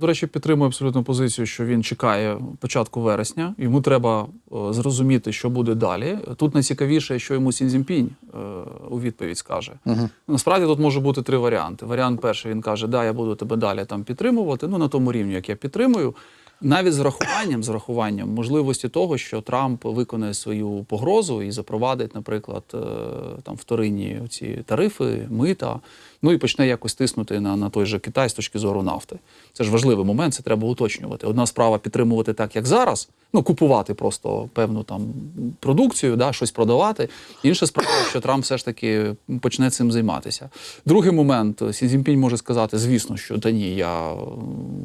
До речі, підтримую абсолютно позицію, що він чекає початку вересня. Йому треба е, зрозуміти, що буде далі. Тут найцікавіше, що йому Сінзімпінь е, у відповідь скаже. Угу. Насправді тут може бути три варіанти. Варіант перший він каже: Да, я буду тебе далі там підтримувати. Ну на тому рівні, як я підтримую. Навіть з рахуванням, з рахуванням можливості того, що Трамп виконає свою погрозу і запровадить, наприклад, е, там вторинні ці тарифи, мита, ну і почне якось тиснути на, на той же Китай з точки зору нафти. Це ж важливий момент, це треба уточнювати. Одна справа підтримувати так, як зараз, ну купувати просто певну там продукцію, да, щось продавати. Інша справа, що Трамп все ж таки почне цим займатися. Другий момент Сі Цзіньпінь може сказати, звісно, що та ні, я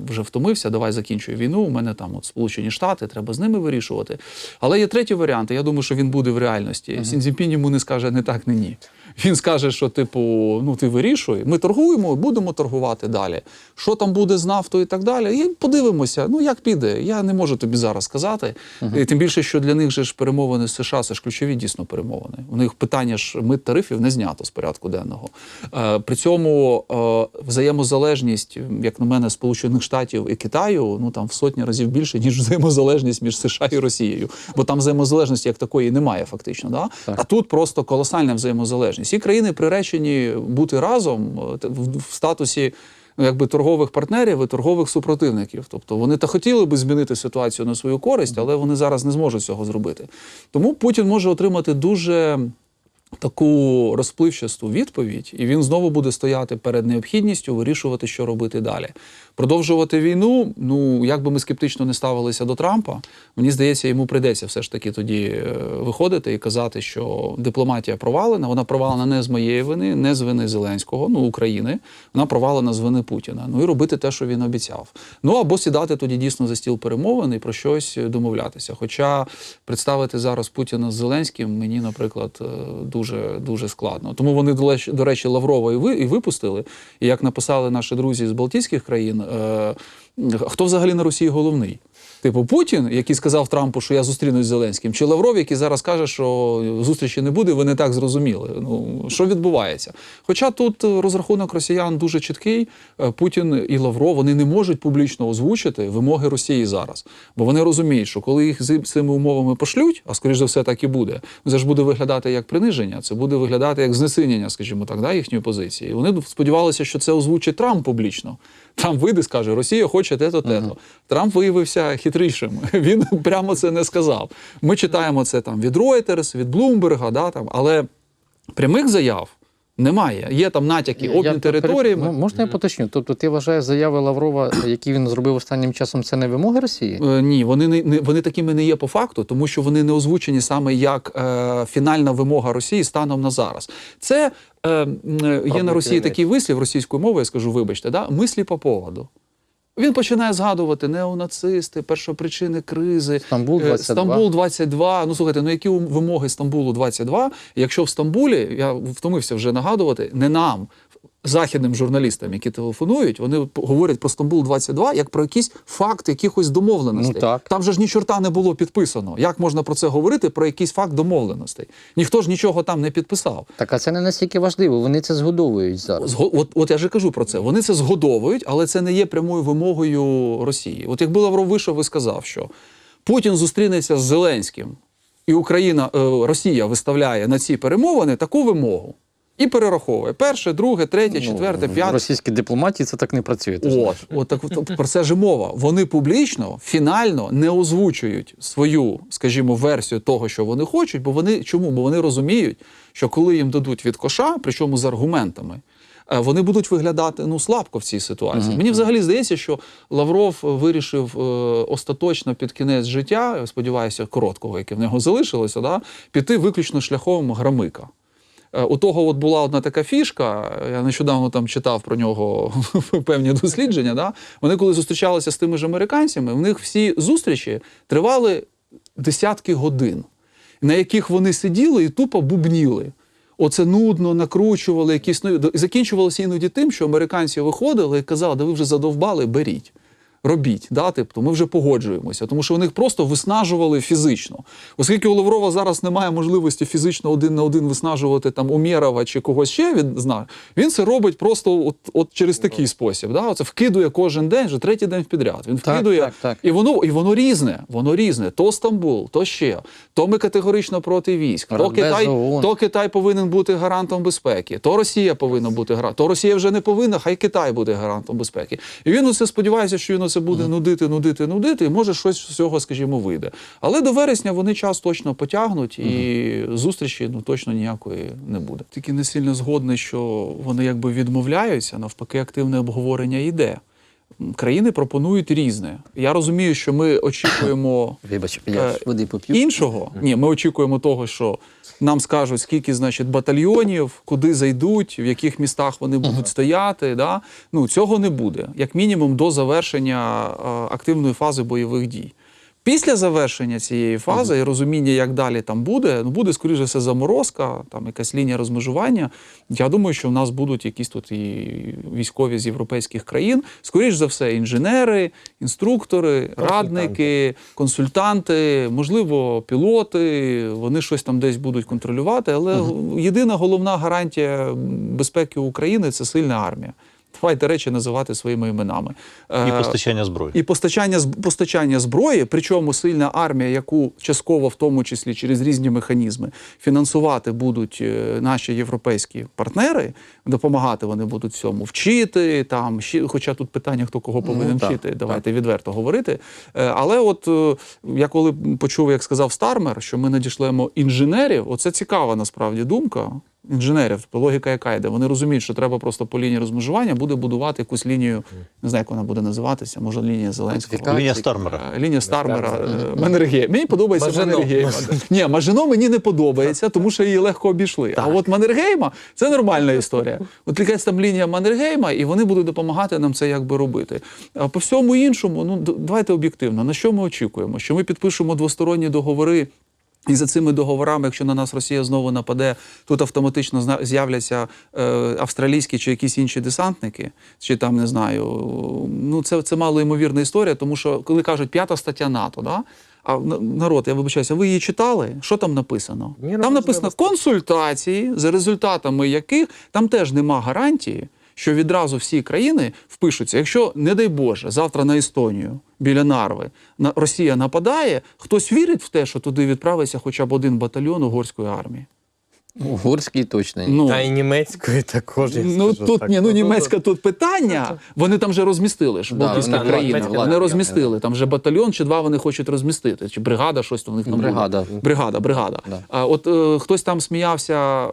вже втомився, давай закінчую війну. У мене там от Сполучені Штати, треба з ними вирішувати. Але є третій варіант. і Я думаю, що він буде в реальності. Сі Цзіньпінь йому не скаже не так, не ні. Він скаже, що типу, ну ти вирішуй, ми торгуємо, будемо торгувати далі. Що там буде з нафтою і так далі. І подивимося, ну як піде. Я не можу тобі зараз сказати. І тим більше, що для них же ж перемовини з США це ж ключові дійсно перемовини. У них питання ж мит тарифів не знято з порядку денного. Е, при цьому е, взаємозалежність, як на мене, Сполучених Штатів і Китаю, ну там в сотні разів більше, ніж взаємозалежність між США і Росією. Бо там взаємозалежності як такої немає, фактично. Да? Так. А тут просто колосальна взаємозалежність. Ці країни приречені бути разом е, в, в статусі. ну, Якби торгових партнерів і торгових супротивників, тобто вони та хотіли би змінити ситуацію на свою користь, але вони зараз не зможуть цього зробити. Тому Путін може отримати дуже таку розпливчасту відповідь, і він знову буде стояти перед необхідністю вирішувати, що робити далі. Продовжувати війну. Ну як би ми скептично не ставилися до Трампа, мені здається, йому прийдеться все ж таки тоді е, виходити і казати, що дипломатія провалена. Вона провалена не з моєї вини, не з вини Зеленського, ну України. Вона провалена з вини Путіна. Ну і робити те, що він обіцяв. Ну або сідати тоді дійсно за стіл перемовин і про щось домовлятися. Хоча представити зараз Путіна з Зеленським мені, наприклад, е, дуже дуже складно. Тому вони до речі- Лаврова і випустили. І як написали наші друзі з Балтійських країн, е, хто взагалі на Росії головний? Типу Путін, який сказав Трампу, що я зустрінусь з Зеленським, чи Лавров, який зараз каже, що зустрічі не буде, ви не так зрозуміли. Ну що відбувається? Хоча тут розрахунок росіян дуже чіткий. Е, Путін і Лавров вони не можуть публічно озвучити вимоги Росії зараз, бо вони розуміють, що коли їх з цими умовами пошлють, а скоріш за все так і буде, це ж буде виглядати як приниження, це буде виглядати як знесинення, скажімо так, да, їхньої позиції. І вони сподівалися, що це озвучить Трамп публічно. Трамп вийде, скаже, Росія хоче те-то, те-то. Трамп виявився хитрішим. Він прямо це не сказав. Ми читаємо це там від Reuters, від Bloomberg, да, там, але прямих заяв немає. Є там натяки, обмін територіями. перед- Можна я поточню? Тобто ти вважаєш заяви Лаврова, які він зробив останнім часом, це не вимоги Росії? Е, Ні, вони не, не вони такими не є по факту, тому що вони не озвучені саме як е, фінальна вимога Росії станом на зараз. Це е, е, є на Росії такий вислів російською мовою, я скажу, вибачте, да? мислі по поводу. Він починає згадувати неонацисти, першопричини кризи. Стамбул Е, 22. Стамбул 22. Ну слухайте, ну які вимоги Стамбулу 22? Якщо в Стамбулі, я втомився вже нагадувати, не нам, західним журналістам, які телефонують, вони говорять про Стамбул 22 як про якісь факти якихось домовленостей. Ну, так. Там же ж ні чорта не було підписано. Як можна про це говорити? Про якийсь факт домовленостей? Ніхто ж нічого там не підписав. Так, а це не настільки важливо. Вони це згодовують зараз. Зго- От, от я ж кажу про це. Вони це згодовують, але це не є прямою вимогою Росії. От якби Лавров вийшов і сказав, що Путін зустрінеться з Зеленським, і Україна, е, Росія виставляє на ці перемовини таку вимогу. І перераховує перше, друге, третє, четверте, Ну, В п'яте. російській дипломатії це так не працює. ти От, от так от про це ж мова. Вони публічно, фінально не озвучують свою, скажімо, версію того, що вони хочуть, бо вони чому? Бо вони розуміють, що коли їм дадуть від коша, причому з аргументами. е, Вони будуть виглядати ну слабко в цій ситуації. Мені взагалі здається, що Лавров вирішив е, остаточно під кінець життя, сподіваюся, короткого, яке в нього залишилося, да, піти виключно шляхом громика. Е, У того от була одна така фішка. Я нещодавно там читав про нього певні дослідження. Да? Вони коли зустрічалися з тими ж американцями, в них всі зустрічі тривали десятки годин, на яких вони сиділи і тупо бубніли. Оце нудно, накручували якісь нові. Закінчувалося іноді тим, що американці виходили і казали, да ви вже задовбали, беріть. Робіть. Да? Тобто ми вже погоджуємося, тому що вони їх просто виснажували фізично. Оскільки у Лаврова зараз немає можливості фізично один на один виснажувати там Умєрова чи когось ще він знає, він це робить просто от, от через такий спосіб. Да? Оце вкидує кожен день, вже третій день підряд. Він Так, вкидує, так, так. і воно і воно різне. Воно різне. То Стамбул, то ще. То ми категорично проти військ. То Китай, ООН. то Китай повинен бути гарантом безпеки. То Росія повинна бути гарантом. То Росія вже не повинна, хай Китай буде гарантом безпеки. І він оце сподівається, що він оце буде нудити, нудити, нудити, і може щось з цього, скажімо, вийде. Але до вересня вони час точно потягнуть, і зустрічі ну точно ніякої не буде. Тільки не сильно згодний, що вони якби відмовляються, навпаки, активне обговорення йде. Країни пропонують різне. Я розумію, що ми очікуємо Вибач, я Е, води поп'ю. іншого. Ні, ми очікуємо того, що нам скажуть, скільки значить батальйонів, куди зайдуть, в яких містах вони будуть стояти. Да? Ну цього не буде, як мінімум, до завершення е, активної фази бойових дій. Після завершення цієї фази і розуміння, як далі там буде, ну буде скоріше все заморозка, там якась лінія розмежування. Я думаю, що в нас будуть якісь тут і військові з європейських країн. Скоріш за все, інженери, інструктори, радники, консультанти, можливо, пілоти. Вони щось там десь будуть контролювати. Але єдина головна гарантія безпеки України це сильна армія. Давайте речі називати своїми іменами. І Е, постачання зброї. і постачання постачання зброї, причому сильна армія, яку частково, в тому числі через різні механізми, фінансувати будуть е, наші європейські партнери, допомагати вони будуть цьому вчити. Там хоча тут питання, хто кого повинен так, вчити, давайте відверто говорити. Е, Але от я коли почув, як сказав Стармер, що ми надішлемо інженерів, оце цікава насправді думка. Інженерів, тобто логіка яка йде. Вони розуміють, що треба просто по лінії розмежування буде будувати якусь лінію, не знаю, як вона буде називатися, може лінія Зеленського. Лінія Стармера. Е, Лінія Стармера е, Маннергейм. Мені подобається Мажино. Ні, Мажино мені не подобається, тому що її легко обійшли. А от Маннергейма це нормальна історія. От якась там лінія Маннергейма, і вони будуть допомагати нам це якби робити. А по всьому іншому, ну давайте об'єктивно. На що ми очікуємо? Що ми підпишемо двосторонні договори. І за цими договорами, якщо на нас Росія знову нападе, тут автоматично з'являться е, австралійські чи якісь інші десантники, чи там не знаю. Ну це, це мало ймовірна історія, тому що коли кажуть п'ята стаття НАТО, да? а народ, я вибачаюся, ви її читали? Що там написано? Ні, там написано консультації, за результатами яких там теж нема гарантії, що відразу всі країни впишуться. Якщо, не дай Боже, завтра на Естонію біля Нарви на Росія нападає, хтось вірить в те, що туди відправиться хоча б один батальйон угорської армії. Угорський точно ні. Ну, Та й німецькою також. Я Ну скажу тут так. ні, ну німецька тут питання. Вони там вже розмістили ж в Да, Балтійських вони- країнах. німецька Вони влада, розмістили там вже батальйон чи два вони хочуть розмістити, чи бригада, щось там у них там буде. Бригада. Бригада, бригада. Да. А от е, хтось там сміявся е,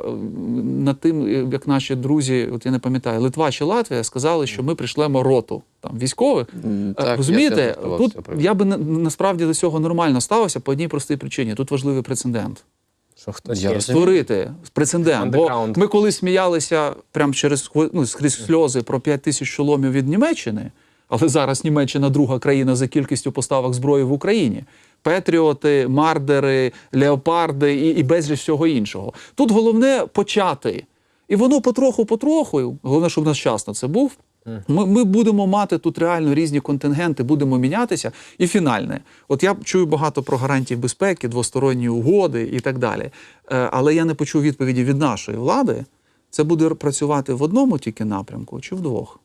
над тим, е, як наші друзі, от я не пам'ятаю, Литва чи Латвія сказали, що ми прийшлемо роту там військових. М, Е, так, я Розумієте, готувався тут я би на- насправді до цього нормально ставився по одній простій причині. Тут важливий прецедент. Що хтось Я є. Створити прецедент. Бо ми коли сміялися прямо через ну, скрізь сльози про 5 тисяч шоломів від Німеччини, але зараз Німеччина друга країна за кількістю поставок зброї в Україні. Петріоти, мардери, леопарди і, і безліч всього іншого. Тут головне почати. І воно потроху-потроху, головне, щоб у нас час на це був. Ми, ми будемо мати тут реально різні контингенти, будемо мінятися. І фінальне, от я чую багато про гарантії безпеки, двосторонні угоди і так далі. Е, Але я не почув відповіді від нашої влади. Це буде працювати в одному тільки напрямку чи в двох.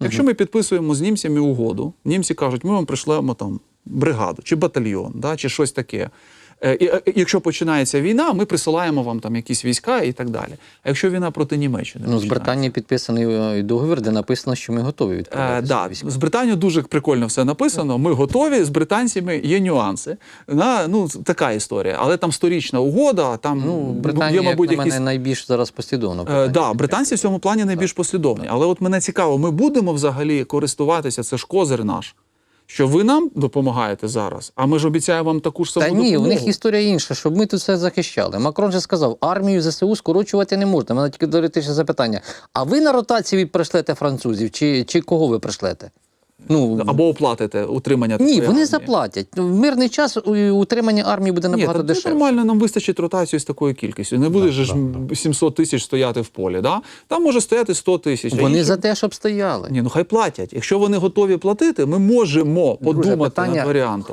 Якщо ми підписуємо з німцями угоду, німці кажуть, ми вам прийшлемо там бригаду чи батальйон, да, чи щось таке. Е, е, якщо починається війна, ми присилаємо вам там якісь війська і так далі. А якщо війна проти Німеччини, Ну, з? Британії підписаний е, договір, де написано, що ми готові Е, відправляти. да, з Британією дуже прикольно все написано. Ми готові. З британцями є нюанси. На, ну, така історія. Але там сторічна угода, там Ну, Британія, є, мабуть, як на якісь. мене, найбільш зараз послідовно. Е, да, британці в цьому плані найбільш послідовні. Але от мене цікаво, ми будемо взагалі користуватися, це ж козир наш. Що ви нам допомагаєте зараз, а ми ж обіцяємо вам таку ж саму Та ні, допомогу. у них історія інша, щоб ми тут все захищали. Макрон же сказав, армію ЗСУ скорочувати не можна. У мене тільки теоретичне запитання. А ви на ротації прийшлете французів, чи, чи кого ви прийшлете? Ну, або оплатите утримання. Ні, вони армії. заплатять. В мирний час утримання армії буде Ні, набагато та це дешевше. нормально, нам вистачить ротацію з такою кількістю. Не буде же ж 700 тисяч стояти в полі. Да? Там може стояти 100 тисяч. Вони інші- за те, щоб стояли. Ні, ну хай платять. Якщо вони готові платити, ми можемо подумати питання- над варіантом.